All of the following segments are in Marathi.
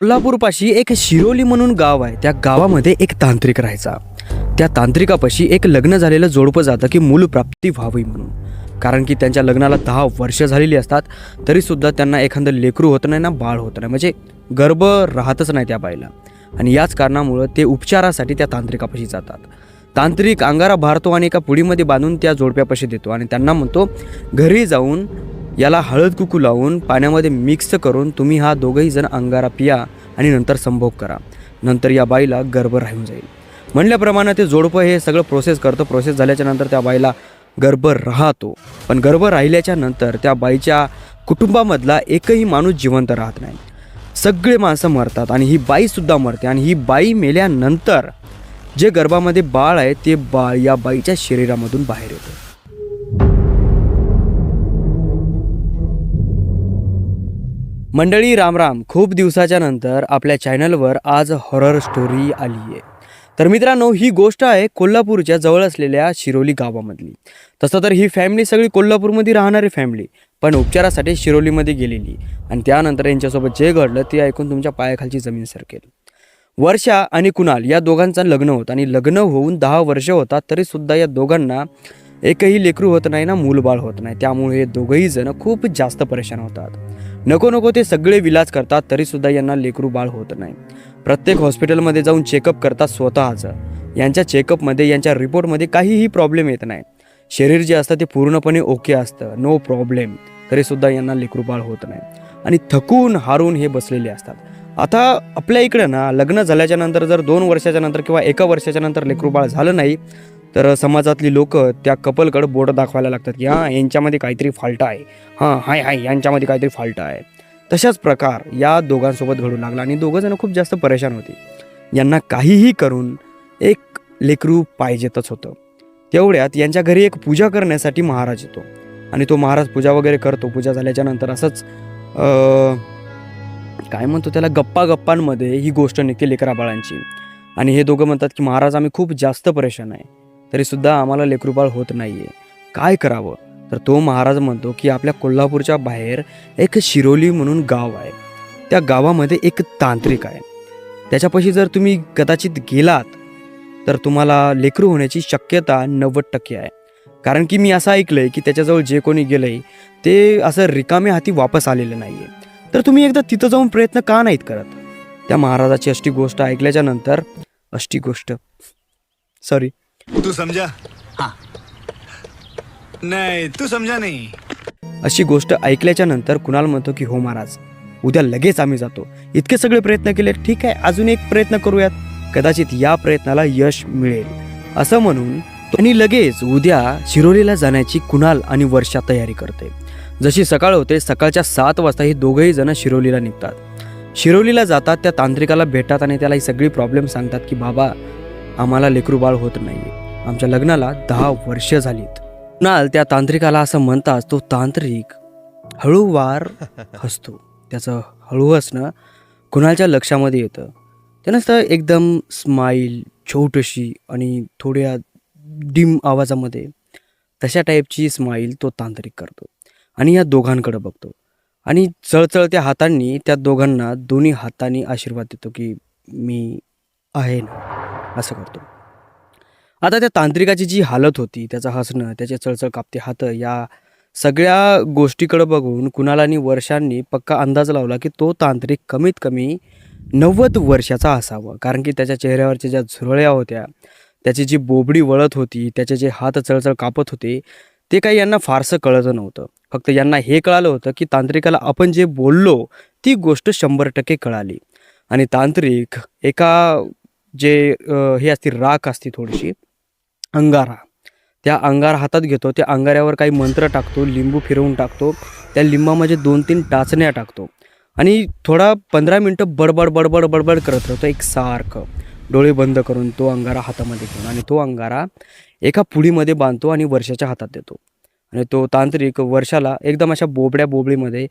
कोल्हापूरपाशी एक शिरोली म्हणून गाव आहे. त्या गावामध्ये एक तांत्रिक राहायचा. त्या तांत्रिकापाशी एक लग्न झालेलं जोडपं जातं की मूल प्राप्ती व्हावी म्हणून. कारण की त्यांच्या लग्नाला दहा वर्ष झालेली असतात तरीसुद्धा त्यांना एखादं लेकरू होत नाही ना बाळ होत नाही. म्हणजे गर्भ राहतच नाही त्या बाईला. आणि याच कारणामुळं ते उपचारासाठी त्या तांत्रिकापाशी जातात. तांत्रिक अंगारा भारतो आणि एका पुडीमध्ये बांधून त्या जोडप्यापाशी देतो. आणि त्यांना म्हणतो घरी जाऊन याला हळद कुकू लावून पाण्यामध्ये मिक्स करून तुम्ही हा दोघंही जण अंगारा पिया आणि नंतर संभोग करा. नंतर या बाईला गर्भ राहून जाईल. म्हणल्याप्रमाणे ते जोडपं हे सगळं प्रोसेस करतं. प्रोसेस झाल्याच्यानंतर त्या बाईला गर्भ राहतो. पण गर्भ राहिल्याच्या नंतर त्या बाईच्या कुटुंबामधला एकही माणूस जिवंत राहत नाही. सगळे माणसं मरतात आणि ही बाईसुद्धा मरते आणि ही बाई मेल्यानंतर जे गर्भामध्ये बाळ आहे ते बाळ या बाईच्या शरीरामधून बाहेर येतं. मंडळी रामराम खूप दिवसाच्या नंतर आपल्या चॅनलवर आज हॉरर स्टोरी आली आहे तर मित्रांनो ही गोष्ट आहे कोल्हापूरच्या जवळ असलेल्या शिरोली गावामधली. तसं तर ही फॅमिली सगळी कोल्हापूरमध्ये राहणारी फॅमिली पण उपचारासाठी शिरोलीमध्ये गेलेली. आणि त्यानंतर यांच्यासोबत जे घडलं ते ऐकून तुमच्या पायाखालची जमीन सरकेल. वर्षा आणि कुणाल या दोघांचं लग्न होतं आणि लग्न होऊन दहा वर्ष होतात तरीसुद्धा या दोघांना एकही लेकरू होत नाही ना मूलबाळ होत नाही. त्यामुळे हे दोघंही जण खूप जास्त परेशान होतात. नको नको ते सगळे विलाज करतात तरीसुद्धा यांना लेकरू बाळ होत नाही. प्रत्येक हॉस्पिटलमध्ये जाऊन चेकअप करतात स्वतःचं. यांच्या चेकअपमध्ये यांच्या रिपोर्टमध्ये काहीही प्रॉब्लेम येत नाही. शरीर जे असतं ते पूर्णपणे ओके असतं नो प्रॉब्लेम. तरीसुद्धा यांना लेकरू बाळ होत नाही. आणि थकून हारून हे बसलेले असतात. आता आपल्या इकडं ना लग्न झाल्याच्यानंतर जर दोन वर्षाच्या नंतर किंवा एका वर्षाच्या नंतर लेकरू बाळ झालं नाही तर समाजातली लोक त्या कपलकडं बोट दाखवायला लागतात की हां यांच्यामध्ये काहीतरी फाल्ट आहे. हां हाय हाय यांच्यामध्ये काहीतरी फाल्ट आहे. तशाच प्रकार या दोघांसोबत घडू लागला आणि दोघंजणं खूप जास्त परेशान होते. यांना काहीही करून एक लेकरू पाहिजेतच होतं. तेवढ्यात यांच्या घरी एक पूजा करण्यासाठी महाराज येतो. आणि तो महाराज पूजा वगैरे करतो. पूजा झाल्याच्यानंतर असंच काय म्हणतो त्याला गप्पा गप्पांमध्ये ही गोष्ट निघते लेकरा बाळांची आणि हे दोघं म्हणतात की महाराज आम्ही खूप जास्त परेशान आहे. तरीसुद्धा आम्हाला लेकरूबाळ होत नाही आहे काय करावं? तर तो महाराज म्हणतो की आपल्या कोल्हापूरच्या बाहेर एक शिरोली म्हणून गाव आहे. त्या गावामध्ये एक तांत्रिक आहे. त्याच्यापाशी जर तुम्ही कदाचित गेलात तर तुम्हाला लेकरू होण्याची शक्यता नव्वद टक्के आहे. कारण की मी असं ऐकलं आहे की त्याच्याजवळ जे कोणी गेलं आहे ते असं रिकाम्या हाती वापस आलेलं नाही आहे तर तुम्ही एकदा तिथं जाऊन प्रयत्न का नाहीत करत? त्या महाराजाची अष्टी गोष्ट ऐकल्याच्या नंतर अष्टी गोष्ट सॉरी तू समझा. हाँ. नहीं तू समझा नहीं. अशी गोष्ट ऐकल्याच्या नंतर कुणाल म्हणतो की हो महाराज उद्या लगेच आम्ही जातो. इतके सगळे प्रयत्न केले ठीक आहे अजून एक प्रयत्न करूयात. कदाचित या प्रयत्नाला यश मिळेल. असं म्हणून आणि लगेच उद्या शिरोलीला जाण्याची कुणाल आणि वर्षा तयारी करते. जशी सकाळ होते सकाळच्या सात वाजता ही दोघंही जण शिरोलीला निघतात. शिरोलीला जातात त्या तांत्रिकाला भेटतात आणि त्याला ही सगळी प्रॉब्लेम सांगतात की बाबा आम्हाला लेकरू बाळ होत नाही आमच्या लग्नाला दहा वर्ष झालीत. कुणाल त्या तांत्रिकाला असं म्हणताच तो तांत्रिक हळूवार हसतो. त्याचं हळू हसणं कुणालच्या लक्षामध्ये येतं. त्यानं असं एकदम स्माईल छोटशी आणि थोड्या डिम आवाजामध्ये तशा टाईपची स्माईल तो तांत्रिक करतो आणि या दोघांकडे बघतो. आणि चळचळत्या हातांनी त्या दोघांना दोन्ही हातांनी आशीर्वाद देतो की मी आहे ना. असं करतो. आता त्या तांत्रिकाची जी हालत होती त्याचं हसणं त्याचे चळचळ कापते हात या सगळ्या गोष्टीकडं बघून कुणाला आणि वर्षांनी पक्का अंदाज लावला की तो तांत्रिक कमीत कमी नव्वद वर्षाचा असावा. कारण की त्याच्या चेहऱ्यावरच्या ज्या झुरळ्या होत्या त्याची जी बोबडी वळत होती त्याचे जे हात चळचळ कापत होते ते काही यांना फारसं कळतं नव्हतं. फक्त यांना हे कळालं होतं की तांत्रिकाला आपण जे बोललो ती गोष्ट शंभर टक्के कळाली. आणि तांत्रिक एका जे हे असते राख असते थोडीशी अंगारा. त्या अंगार हातात घेतो त्या अंगाऱ्यावर काही मंत्र टाकतो लिंबू फिरवून टाकतो त्या लिंबामध्ये दोन तीन टाचण्या टाकतो आणि थोडा पंधरा मिनटं बडबड बडबड बडबड करत राहतो एक सारखं. डोळे बंद करून तो अंगारा हातामध्ये घेऊन आणि तो अंगारा एका पुडीमध्ये बांधतो आणि वर्षाच्या हातात देतो. आणि तो तांत्रिक वर्षाला एकदम अशा बोबड्या बोबडीमध्ये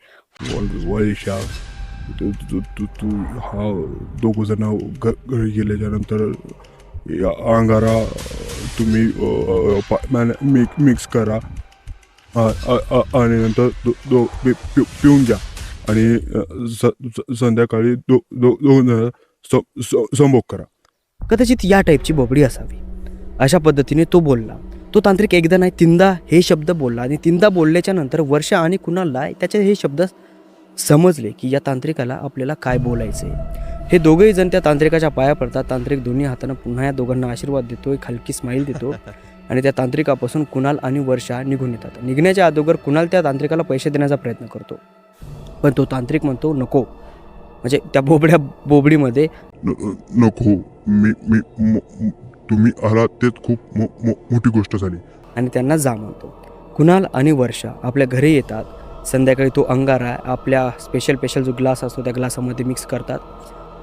तू तू तू तू हा दोघं जण घ घरी गेल्याच्यानंतर या अंगारा तुम्ही मॅन- मिक मिक्स करा. आणि नंतर दो दो पि- पिऊन घ्या. आणि स- संध्याकाळी दो दो दोन संभोग करा. कदाचित या टाईपची बोबडी असावी. अशा पद्धतीने तो बोलला. तो तांत्रिक एकदा नाही तीनदा हे शब्द बोलला. आणि तीनदा बोलल्याच्या नंतर वर्षा आणि कुणाला त्याचे हे शब्द समजले की या तांत्रिकाला आपल्याला काय बोलायचं आहे हे दोघेही जण त्या तांत्रिकाच्या पाया पडतात. तांत्रिक दोन्ही हातानं पुन्हा या दोघांना आशीर्वाद देतो एक हलकी स्माईल देतो आणि त्या तांत्रिकापासून कुणाल आणि वर्षा निघून येतात. निघण्याच्या अगोदर कुणाल त्या तांत्रिकाला पैसे देण्याचा प्रयत्न करतो. पण तो तांत्रिक म्हणतो नको. म्हणजे त्या बोबड्या बोबडीमध्ये नको. मी मी तुम्ही आलात तेच खूप मो- मो- मोठी गोष्ट झाली. आणि त्यांना जा म्हणतो. कुणाल आणि वर्षा आपल्या घरी येतात. संध्याकाळी तो अंगारा आपल्या स्पेशल स्पेशल जो ग्लास असतो त्या ग्लासामध्ये मिक्स करतात.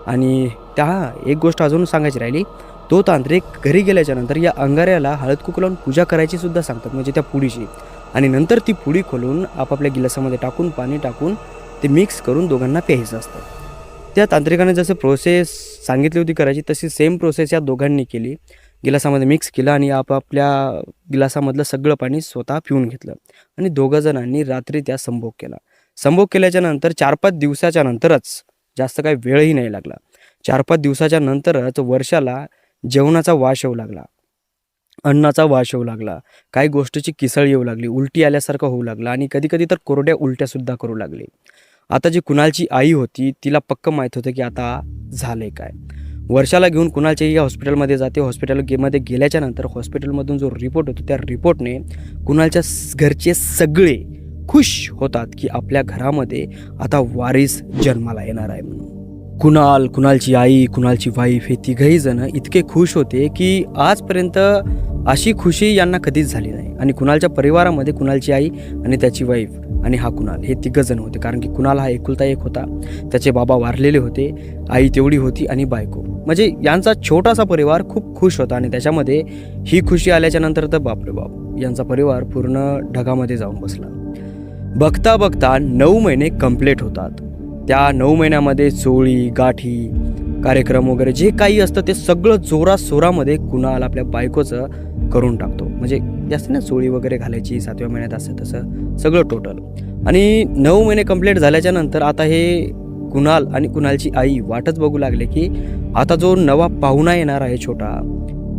आणि त्या एक गोष्ट अजून सांगायची राहिली तो तांत्रिक घरी गेल्याच्यानंतर या अंगाऱ्याला हळद कुकू लावून पूजा करायची सुद्धा सांगतात म्हणजे त्या पुडीची आणि नंतर ती पुडी खोलून आपापल्या गिलासामध्ये टाकून पाणी टाकून ते मिक्स करून दोघांना प्यायचं असतं. त्या तांत्रिकाने जसं प्रोसेस सांगितली होती करायची तशी सेम प्रोसेस या दोघांनी केली. गिलासामध्ये मिक्स केलं आणि आपापल्या गिलासामधलं सगळं पाणी स्वतः पिऊन घेतलं. आणि दोघं जणांनी रात्री त्या संभोग केला. संभोग केल्याच्यानंतर चार पाच दिवसाच्या नंतरच जास्त काही वेळही नाही लागला. चार पाच दिवसाच्या नंतरच वर्षाला जेवणाचा वास येऊ लागला. अन्नाचा वास येऊ लागला. काही गोष्टीची किसळ येऊ लागली. उलटी आल्यासारखं होऊ लागला आणि कधी कधी तर कोरड्या उलट्यासुद्धा करू लागली. आता जी कुणालची आई होती तिला पक्क माहीत होतं की आता झालंय काय. वर्षाला घेऊन कुणालच्याही या हॉस्पिटलमध्ये जाते. हॉस्पिटल गेमध्ये गेल्याच्यानंतर हॉस्पिटलमधून जो रिपोर्ट होतो त्या रिपोर्टने कुणालच्या घरचे सगळे खुश होतात की आपल्या घरामध्ये आता वारीस जन्माला येणार आहे म्हणून. कुणाल कुणालची आई कुणालची वाईफ हे तिघही जण इतके खुश होते की आजपर्यंत अशी खुशी यांना कधीच झाली नाही. आणि कुणालच्या परिवारामध्ये कुणालची आई आणि त्याची वाईफ आणि हा कुणाल. हे तिघ जण होते. कारण की कुणाल हा एकुलता एक होता. त्याचे बाबा वारलेले होते. आई तेवढी होती आणि बायको. म्हणजे यांचा छोटासा परिवार खूप खुश होता आणि त्याच्यामध्ये ही खुशी आल्याच्यानंतर तर बापरे बाप यांचा परिवार पूर्ण ढगामध्ये जाऊन बसला. बघता बघता नऊ महिने कंप्लीट होतात. त्या नऊ महिन्यामध्ये चोळी गाठी कार्यक्रम वगैरे जे काही असतं ते सगळं जोरासोरामध्ये कुणाल आपल्या बायकोचं करून टाकतो. म्हणजे जास्त ना चोळी वगैरे घालायची सातव्या महिन्यात असं तसं सगळं टोटल आणि नऊ महिने कंप्लीट झाल्याच्यानंतर आता हे कुणाल आणि कुणालची आई वाटच बघू लागले की आता जो नवा पाहुणा येणार आहे छोटा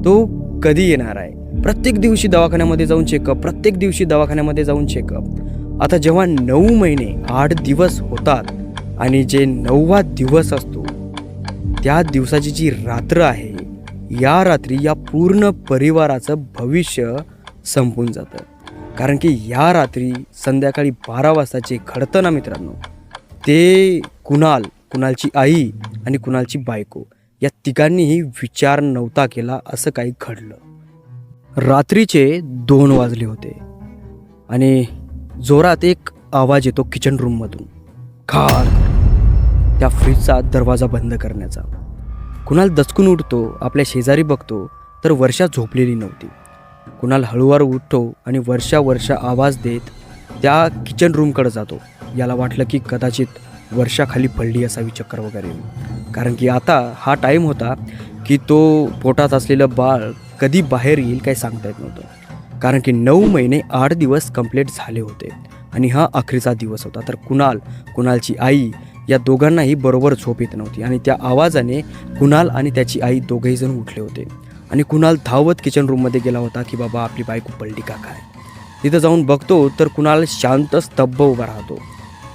तो कधी येणार आहे? प्रत्येक दिवशी दवाखान्यामध्ये जाऊन चेकअप प्रत्येक दिवशी दवाखान्यामध्ये जाऊन चेकअप आता जेव्हा नऊ महिने आठ दिवस होतात आणि जे नववा दिवस असतो त्या दिवसाची जी रात्र आहे या रात्री या पूर्ण परिवाराचं भविष्य संपून जातं. कारण की या रात्री संध्याकाळी बारा वाजताचे घडतं ना मित्रांनो ते कुणाल कुणालची आई आणि कुणालची बायको या तिघांनीही विचार नव्हता केला असं काही घडलं. रात्रीचे दोन वाजले होते आणि जोरात एक आवाज येतो किचन रूममधून खार त्या फ्रीजचा दरवाजा बंद करण्याचा. कुणाल दचकून उठतो आपल्या शेजारी बघतो तर वर्षा झोपलेली नव्हती. कुणाल हळूवार उठतो आणि वर्षा वर्षा आवाज देत त्या किचन रूमकडे जातो. याला वाटलं की कदाचित वर्षा खाली पडली असावी चक्कर वगैरे. कारण की आता हा टाईम होता की तो पोटात असलेलं बाळ कधी बाहेर येईल काही सांगता येत नव्हतं. कारण की नऊ महिने आठ दिवस कंप्लीट झाले होते. आणि हा अखेरचा दिवस होता. तर कुणाल कुणालची आई या दोघांनाही बरोबर झोप येत नव्हती आणि त्या आवाजाने कुणाल आणि त्याची आई दोघेही जण उठले होते. आणि कुणाल धावत किचन रूममध्ये गेला होता की बाबा आपली बायको पलटी का काय तिथं जाऊन बघतो तर कुणाल शांत स्तब्ध उभा राहतो.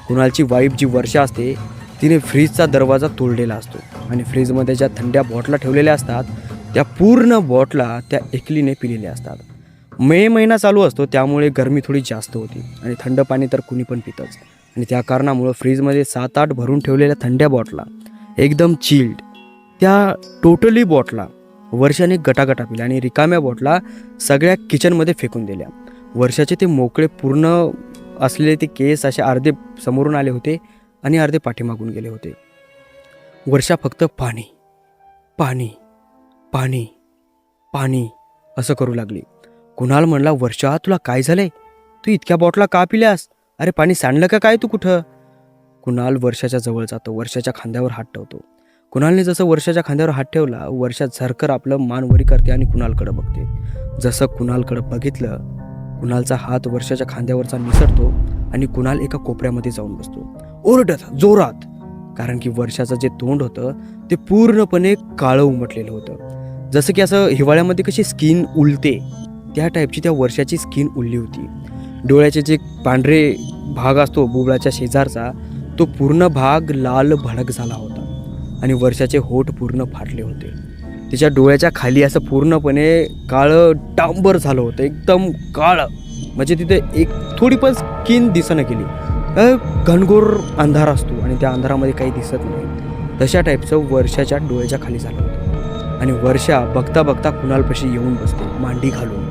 कुणालची वाईफ जी वर्षा असते तिने फ्रीजचा दरवाजा तोडलेला असतो आणि फ्रीजमध्ये ज्या थंड्या बॉटला ठेवलेल्या असतात त्या पूर्ण बॉटला त्या एकलीने पिलेल्या असतात. मे महिना चालू असतो त्यामुळे गरमी थोडी जास्त होती आणि थंड पाणी तर कुणी पण पितंच. आणि त्या कारणामुळं फ्रीजमध्ये सात आठ भरून ठेवलेल्या थंड्या बॉटला एकदम चिल्ड त्या टोटली बॉटला वर्षाने गटागटा पिल्या आणि रिकाम्या बॉटला सगळ्या किचनमध्ये फेकून दिल्या. वर्षाचे ते मोकळे पूर्ण असलेले ते केस असे अर्धे समोरून आले होते आणि अर्धे पाठीमागून गेले होते. वर्षा फक्त पाणी पाणी पाणी पाणी असं करू लागली. कुणाल म्हणला वर्षा तुला काय झालंय? तू इतक्या बॉटला का पिल्यास? अरे पाणी सांडलं का काय तू कुठं? कुणाल वर्षाच्या जवळ जातो वर्षाच्या खांद्यावर हात ठेवतो. कुणालने जसं वर्षाच्या खांद्यावर हात ठेवला वर्षा झरकर आपलं मान वरी करते आणि कुणालकडं बघते. जसं कुणालकडं बघितलं कुणालचा हात वर्षाच्या खांद्यावरचा निसरतो आणि कुणाल एका कोपऱ्यामध्ये जाऊन बसतो. ओरडत जोरात. कारण की वर्षाचं जे तोंड होतं ते पूर्णपणे काळं उमटलेलं होतं. जसं की असं हिवाळ्यामध्ये कशी स्किन उलते त्या टाईपची त्या वर्षाची स्किन उरली होती. डोळ्याचे जे पांढरे भाग असतो बुबळाच्या शेजारचा तो पूर्ण भाग लाल भडक झाला होता आणि वर्षाचे होठ पूर्ण फाटले होते. तिच्या डोळ्याच्या खाली असं पूर्णपणे काळं डांबर झालं होतं एकदम काळं. म्हणजे तिथे एक थोडी पण स्किन दिसणं गेली घनघोर अंधार असतो आणि त्या अंधारामध्ये काही दिसत नाही. तशा टाईपचं वर्षाच्या डोळ्याच्या खाली झालं होतं. आणि वर्षा बघता बघता कुणालपाशी येऊन बसते मांडी घालून.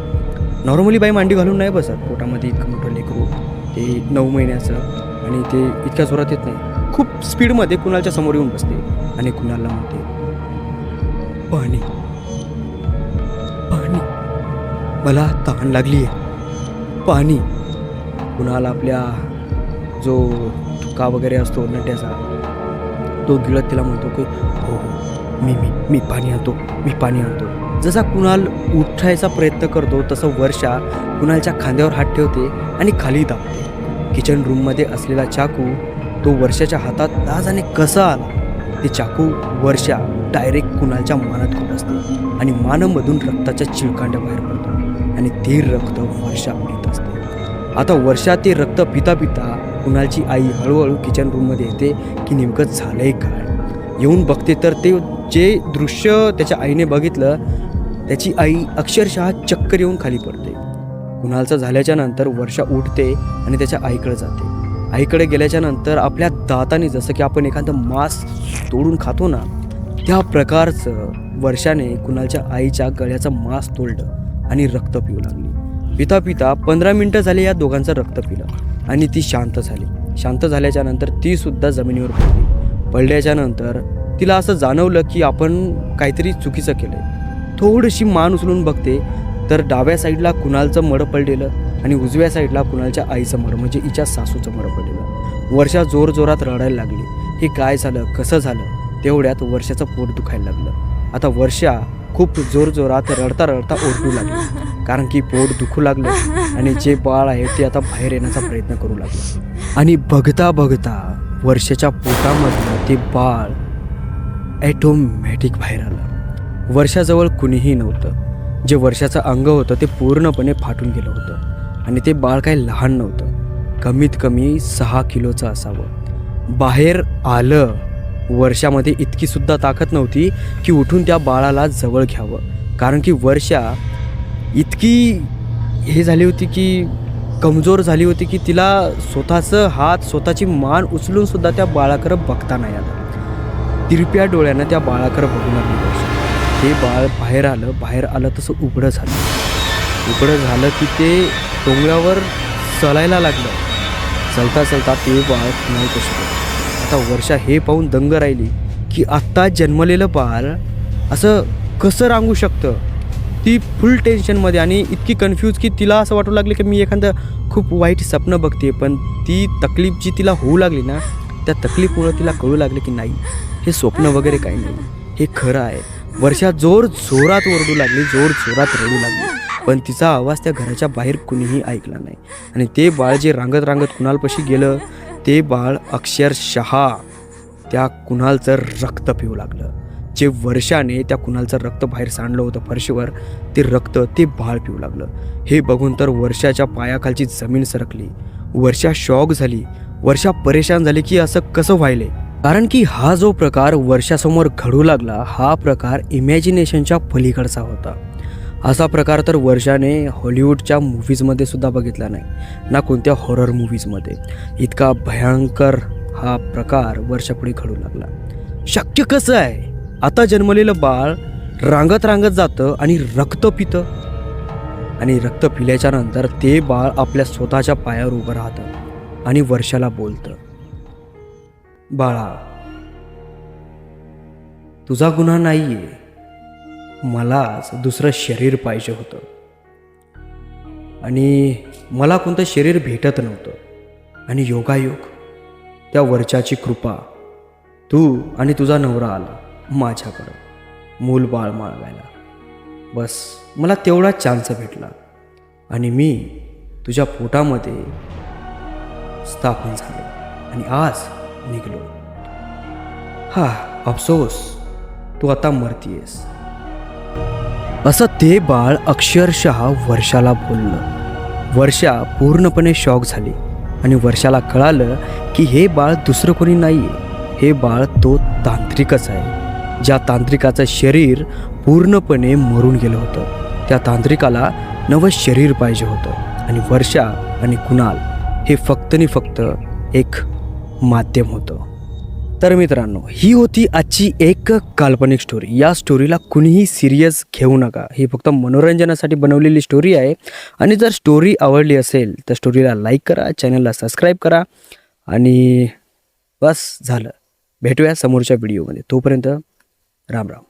नॉर्मली बाई मांडी घालून नाही बसत. पोटामध्ये इतकं मोठं लेकरू ते नऊ महिन्याचं आणि ते इतक्या जोरात येत नाही. खूप स्पीडमध्ये कुणालच्या समोर येऊन बसते आणि कुणालला म्हणते पाणी पाणी मला तहान लागली आहे पाणी. कुणाला आपल्या जो तुका वगैरे असतो नट्याचा तो गिळत तिला म्हणतो की हो हो मी मी मी पाणी आणतो मी पाणी आणतो. जसा कुणाल उठायचा प्रयत्न करतो तसं वर्षा कुणालच्या खांद्यावर हात ठेवते आणि खाली दाबते. किचन रूममध्ये असलेला चाकू तो वर्षाच्या हातात दाजाने कसा आला? ते चाकू वर्षा डायरेक्ट कुणालच्या मानात होत असते आणि मानमधून रक्ताच्या चिळकांड्या बाहेर पडतो आणि ते रक्त वर्षा पित असते. आता वर्षा ते रक्त पिता पिता कुणालची आई हळूहळू किचन रूममध्ये येते की नेमकं झालंय काय? येऊन बघते तर ते जे दृश्य त्याच्या आईने बघितलं त्याची आई अक्षरशः चक्कर येऊन खाली पडते. कुणालचं झाल्याच्यानंतर वर्षा उठते आणि त्याच्या आईकडे जाते. आईकडे गेल्याच्यानंतर आपल्या दाताने जसं की आपण एखादं मांस तोडून खातो ना त्या प्रकारचं वर्षाने कुणालच्या आईच्या गळ्याचं मांस तोडलं आणि रक्त पिऊ लागली. पिता पिता पंधरा मिनटं झाली या दोघांचं रक्त पिलं आणि ती शांत झाली. शांत झाल्याच्यानंतर ती सुद्धा जमिनीवर पडली. पडल्याच्या नंतर तिला असं जाणवलं की आपण काहीतरी चुकीचं केलंय. थोडीशी मान उचलून बघते तर डाव्या साईडला कुणालचं मड पडलेलं आणि उजव्या साईडला कुणालच्या आईचं मड म्हणजे हिच्या सासूचं मड पडलेलं. वर्षा जोरजोरात रडायला लागली. हे काय झालं? कसं झालं? तेवढ्यात वर्षाचं पोट दुखायला लागलं. आता वर्षा खूप जोरजोरात रडता रडता ओरडू लागली कारण की पोट दुखू लागलं आणि जे बाळ आहे ते आता बाहेर येण्याचा प्रयत्न करू लागलं. आणि बघता बघता वर्षाच्या पोटामधलं ते बाळ ॲटोमॅटिक बाहेर आलं. वर्षाजवळ कुणीही नव्हतं. जे वर्षाचं अंग होतं ते पूर्णपणे फाटून गेलं होतं आणि ते बाळ काही लहान नव्हतं. कमीत कमी सहा किलोचं असावं. बाहेर आलं वर्षामध्ये इतकीसुद्धा ताकद नव्हती की उठून त्या बाळाला जवळ घ्यावं. कारण की वर्षा इतकी हे झाली होती की कमजोर झाली होती की तिला स्वतःचं हात स्वतःची मान उचलूनसुद्धा त्या बाळाकडं बघता नाही आलं. तिरप्या डोळ्यानं त्या बाळाकडं बघू लागली वर्षा. ते बाळ बाहेर आलं बाहेर आलं तसं उघडं झालं. उघडं झालं की ते डोंगरावर चलायला लागलं. चलता चलता ते बाळ नाही कसं आता वर्षा हे पाहून दंग राहिली की आत्ता जन्मलेलं बाळ असं कसं रांगू शकतं? ती फुल टेन्शनमध्ये आणि इतकी कन्फ्यूज की तिला असं वाटू लागलं की मी एखादं खूप वाईट स्वप्न बघते पण ती तकलीफ जी तिला होऊ लागली ना त्या तकलीफमुळं तिला कळू लागलं की नाही हे स्वप्न वगैरे काही नाही. हे खरं आहे. वर्षा जोर जोरात ओरडू लागली जोर जोरात रडू लागली. पण तिचा आवाज त्या घराच्या बाहेर कुणीही ऐकला नाही. आणि ते बाळ जे रांगत रांगत कुणालपाशी गेलं ते बाळ अक्षरशः त्या कुणालचं रक्त पिऊ लागलं. जे वर्षाने त्या कुणालचं रक्त बाहेर सांडलं होतं फरशीवर ते रक्त ते बाळ पिऊ लागलं. हे बघून तर वर्षाच्या पायाखालची जमीन सरकली. वर्षा शॉक झाली. वर्षा परेशान झाली की असं कसं व्हायले? कारण की हा जो प्रकार वर्षासमोर घडू लागला हा प्रकार इमॅजिनेशनच्या पलीकडचा होता. असा प्रकार तर वर्षाने हॉलिवूडच्या मूव्हीजमध्ये सुद्धा बघितला नाही ना कोणत्या हॉरर मूव्हीजमध्ये. इतका भयंकर हा प्रकार वर्षापुढे घडू लागला. शक्य कसं आहे? आता जन्मलेलं बाळ रांगत रांगत जातं आणि रक्त पितं. आणि रक्त पिल्याच्या नंतर ते बाळ आपल्या स्वतःच्या पायावर उभं राहतं आणि वर्षाला बोलतं. बाळा तुझा गुन्हा नाहीये. मलाच दुसरं शरीर पाहिजे होतं. आणि मला कोणतं शरीर भेटत नव्हतं. आणि योगायोग त्या वर्षाची कृपा तू आणि तुझा नवरा आला माझ्याकडं मूल बाळ माळवायला बस मला तेवढा चान्स भेटला. आणि मी तुझ्या पोटामध्ये स्थापन झालो. आणि आज निघलो. हा अफसोस तू आता मरतीयस. असं ते बाळ अक्षरशः वर्षाला बोललं. वर्षा पूर्णपणे शॉक झाली आणि वर्षाला कळालं की हे बाळ दुसरं कोणी नाही हे बाळ तो तांत्रिकच आहे. ज्या तांत्रिकाचं शरीर पूर्णपणे मरून गेलं होतं त्या तांत्रिकाला नवं शरीर पाहिजे होतं. आणि वर्षा आणि कुणाल हे फक्त आणि फक्त एक माध्यम होतं. तर मित्रांनो ही होती आजची एक काल्पनिक स्टोरी या स्टोरीला कुणीही सिरियस घेऊ नका. ही फक्त मनोरंजनासाठी बनवलेली स्टोरी आहे. आणि जर स्टोरी आवडली असेल तर स्टोरीला लाईक करा चॅनलला सबस्क्राईब करा. आणि बस झालं. भेटूया समोरच्या व्हिडिओमध्ये तोपर्यंत राम राम.